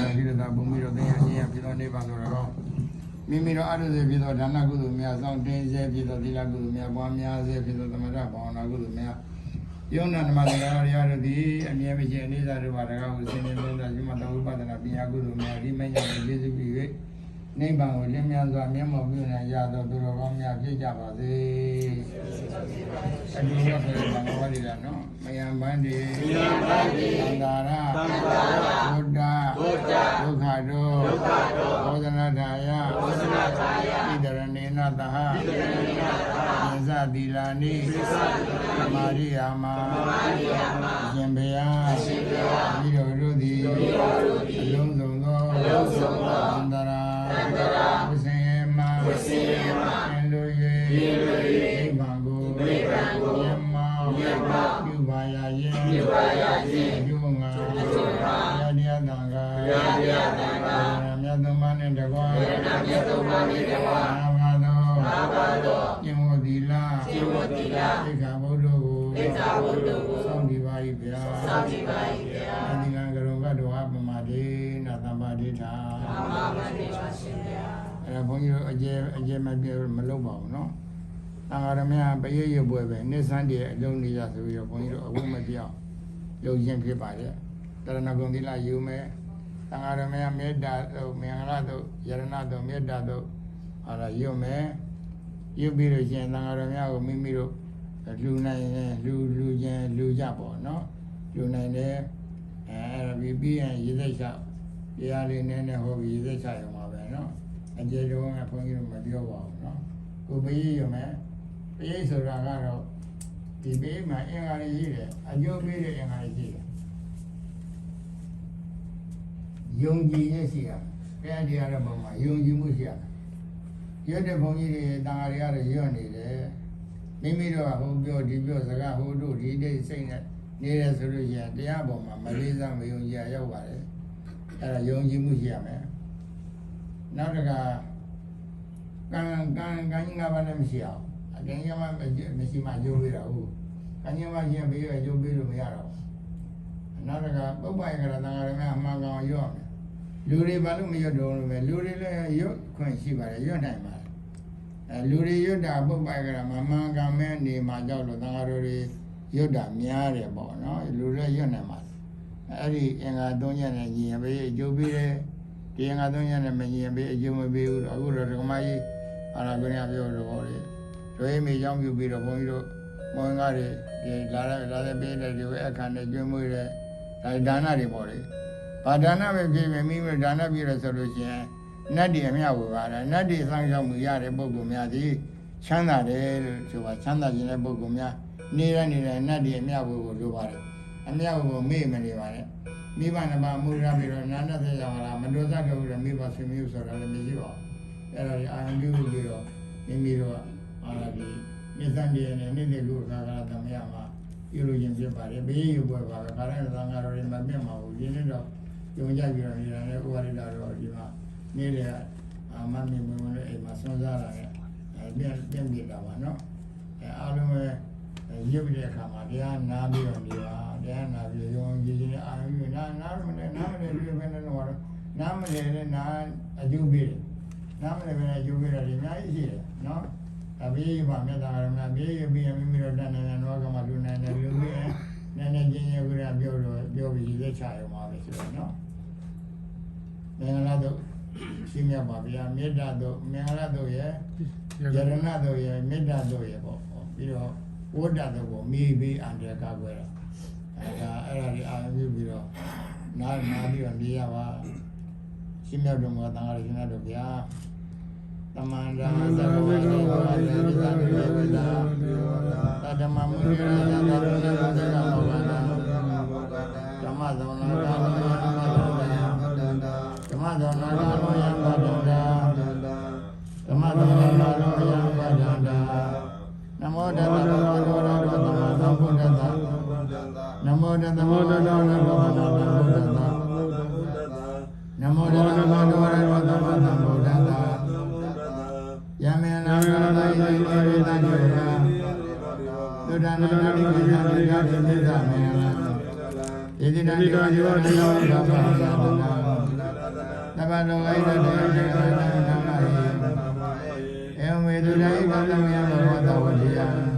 တာဒီလိုသာဘုံပြီးတော့သင်ရခြင်းရဖြစ်သောနိဗ္ဗာန်တော်တော်မိမိတို့အရုစေဖြစ်သောဒါနကုသိုလ်များဆောင်တင်စေဖြစ်သောသီလကုသိုလ်များပွားများစေဖြစ်သောသမထဘာဝနာကုသိုလ်များယုံနာနမတရားရရတို့သည်အမြဲမရှိအနိစ္စတို့ဘာတကားကိုဆင်းရဲသုံးသပ်ခြင်းမတော်ဥပဒနာပညာကုသိုလ်များဒီမညာကိုကျေးဇူးပြု၍နိဗ္ဗာန်ကိုလင်းမြန်စွာမျက်မှောက်ပြုနိုင်ကြသောသူတော်ကောင်းများဖြစ်ကြပါစေအဒီရောက်တဲ့ဘဂဝါဒီကနော်မယံပန်းဒီမယံပန်းဒီသံဃာရသံဃာရဘုဒ္ဓဘုဒ္ဓဒုက္ခ တောဒုက္ခတောဘောဇနာထာယဘောဇနာထာယဣဒရဏေနသဟဣဒရဏေနသဟသစ္စာသီလာနိသစ္စာသီလာနိမာရိယာမမာရိယာမရှင်ဘုရားရှင်ဘုရားဤတော်တို့သည်ဤတော်တို့သည်အလုံးစုံသောအလုံးစုံသောအန္တရာအန္တရာဝိစင်ယမဝိစင်ယမအင်လို၍အင်လို၍နိဗ္ဗာန်ကိုနိဗ္ဗာန်ကိုယမယမပြုပါရခြင်းပြုပါရခြင်းပြုငါပြုငါရတရားတံဃာ ရတရားတံဃာမြတ်သုံးပါးနှင့်တကွာရဏမြတ်သုံးပါးနှင့်တကွာအာဘာသောအာဘာသောကျင့်ဝတ်သီလကျင့်ဝတ်သီလသိက္ခာပုဒ်တို့ကိုသိက္ခာပုဒ်တို့ကိုစောင့်တည်ပါ၏ဗျာစောင့်တည်ပါ၏ဗျာအဒီလံကရုံကတောအပမဒေနာသမ္ပါဒိဋ္ဌာအာမမဒေပါရှင်ဗျာအဲ့ဒါဘုန်းကြီးတို့အကျဲအကျဲမပြေမလုပ်ပါဘူးနော်တန်ဃာရမယပရိယပွဲပဲနိစ္စန်တည်းအလုံးနေရဆိုပြီးတော့ဘုန်းကြီးတို့အဝိမပြောင်းလုပ်ခြင်းဖြစ်ပါတယ်တရဏဂုံသီလယူမယ် တန်ဃာရမယမေတ္တာတို့မင်္ဂလာတို့ယရဏတို့မေတ္တာတို့ဟာလာယူမယ်ယူပြီးလို့ရှိရင်တန်ဃာရမယကိုမိမိတို့လူနိုင်ရင်လူလူချင်းလူကြပေါ့နော်လူနိုင်တယ်အဲအဲ့ဒါပြီးပြီးရင်ရေသက်ချတရားလေးနည်းနည်းဟောပြီးရေသက်ချရုံပါပဲနော်အကျေတုံးကဘုန်းကြီးတို့မပြောပါဘူးနော်ကိုပရိယမယ်ပရိဆိုတာကတော့ဒီဘေးမှာအင်္ဂါလေးရှိတယ်အကျိုးပေးတဲ့အင်္ဂါလေးရှိတယ် ယုံကြည်ရရှိရဘုရားတရားရဲ့ဘုံမှာယုံကြည်မှုရှိရရွတ်တဲ့ဘုန်းကြီးတွေတန်ဃာတွေကတော့ရွတ်နေတယ်မိမိတို့ကဟိုပြောဒီပြောစကားဟိုတို့ဒီတိတ်စိတ်နဲ့နေတယ်ဆိုလို့ရှိရင်တရားပေါ်မှာမလေးစားမယုံကြည်ရရောက်ပါတယ်အဲ့ဒါယုံကြည်မှုရှိရမယ်နောက်တစ်ခါကံကံကံကြီးငါးပါးလည်းမရှိအောင်အကင်းကြီးမှမရှိမှကြိုးပေးတာဟုတ်ကံကြီးမှချင်းပေးရကြိုးပေးလို့မရတော့ဘူးနောက်တစ်ခါပုပ္ပယကရတန်ဃာရမအမှန်ကောင်ရွတ်မယ် လူတွေဘာလို့မရွတ်တော့လို့ပဲလူတွေလည်းရွတ်ခွင့်ရှိပါတယ်ရွတ်နိုင်ပါတယ်အဲလူတွေရွတ်တာပုပ္ပယကရမမှန်ကန်မဲ့နေမှာကြောက်လို့တန်ဃာတော်တွေရွတ်တာများတယ်ပေါ့နော်လူတွေရွတ်နိုင်ပါတယ်အဲ့ဒီအင်္ဂါ၃ရက်နဲ့ညီရင်ပေးအကျိုးပေးတယ်ဒီအင်္ဂါ၃ရက်နဲ့မညီရင်ပေးအကျိုးမပေးဘူးတော့အခုတော့ဒကမကြီးအာနာကုဏပြောတော့ဟောတယ်တို့ရေးမိကြောင်းပြုပြီးတော့ဘုန်းကြီးတို့မောင်ကားတွေဒီလာတဲ့လာတဲ့ပေးတဲ့ဒီအခါနဲ့ကျွေးမွေးတဲ့ဒါဒါနတွေပေါ့လေ ဘာဒါနပဲဖြစ်ဖြစ်မိမိဒါနပြည့်ရဆိုလို့ရှိရင်နတ်တွေအမြဝေပါတယ်နတ်တွေစောင့်ရှောက်မှုရတဲ့ပုဂ္ဂိုလ်များသည်ချမ်းသာတယ်လို့ဆိုပါချမ်းသာခြင်းတဲ့ပုဂ္ဂိုလ်များနေရနေတဲ့နတ်တွေအမြဝေကိုလိုပါတယ်အမြဝေကိုမေ့မနေပါနဲ့မိဘနှစ်ပါးမူရပြီးတော့နာနာသက်ရောက်လာမတော်တတ်တော့ဘူးမိဘဆွေမျိုးဆိုတာလည်းမရှိပါဘူးအဲ့ဒါကြီးအာရုံပြုပြီးတော့မိမိတို့ကအာရဒီမြတ်စံပြေနဲ့နေ့နေ့လူသာကရသမယမှာပြုလို့ရင်ဖြစ်ပါတယ်ဘေးယူပွဲပါပဲခါတိုင်းသံဃာတော်တွေမပြတ်မှာဘူးဒီနေ့တော့ ယုံကြပြီးတော့နေတာနဲ့ဥပါရိတာတော့ဒီမှာနေ့လေအာမမီမမလေးအိမ်မှာဆွမ်းစားလာတဲ့အဲပြန်ပြန်ပြတာပါနော်အဲအားလုံးပဲရုပ်တဲ့အခါမှာတရားနာပြီးတော့နေပါတရားနာပြီးရုံကြည်ချင်းအာရုံပြုနာနာမနဲ့နာမနဲ့ပြည့်ပဲနဲ့တော့နာမနဲ့လည်းနာအကျိုးပေးတယ်နာမနဲ့ပဲအကျိုးပေးတာဒီအများကြီးရှိတယ်နော်အဘေးမှာမြတ်တာရမဘေးရပြီးမိမိတို့တန်နေတယ်တော့ကမှလူနိုင်တယ်လူပြီးရင်နည်းနည်းချင်းချင်းကပြောတော့ပြောပြီးလက်ချရုံပါပဲဆိုတော့နော်မင်္ဂလာတို့ ရှိမြတ်ပါဗျာမေတ္တာတို့မင်္ဂလာတို့ရဲ့ယရဏတို့ရဲ့မေတ္တာတို့ရဲ့ပေါ့ပြီးတော့ဝဋ္ဌတို့ကိုမိပြီးအန္တရာယ်ကာကွယ်တာအဲဒါအဲ့ဒါလေးအာရုံပြုပြီးတော့နားနားပြီးတော့နေရပါရှိမြတ်တို့မှာတန်ခါရရှင်တို့ဗျာတမန္တမသဗ္ဗဝေဒေဝါဒေဝတာဒေဝတာသတ္တမမုနိရာသတ္တဝေဒေဝတာမောဂနာဓမ္မသောနာကာလောယံဗဒန္တာဓမ္မသောနာကာ နမောတတ္တဗုဒ္ဓရောဓသမ္မာသမ္ဗုဒ္ဓတ္တနမောတတ္တဗုဒ္ဓရောဓသမ္မာသမ္ဗုဒ္ဓတ္တယမေနာနာသာယိတေဝေတတိဝရသုဒ္ဓနာနာတိကေနာတိယာတိသမေနာယေတိနာတိဝါယောနာယောဓမ္မသာသနာဗ္ဗလောကိတတေတေကရဏနာမဟိသမ္မာဟေဧဝမေတုဒိကံသမယဘောဓဝတ္တယံ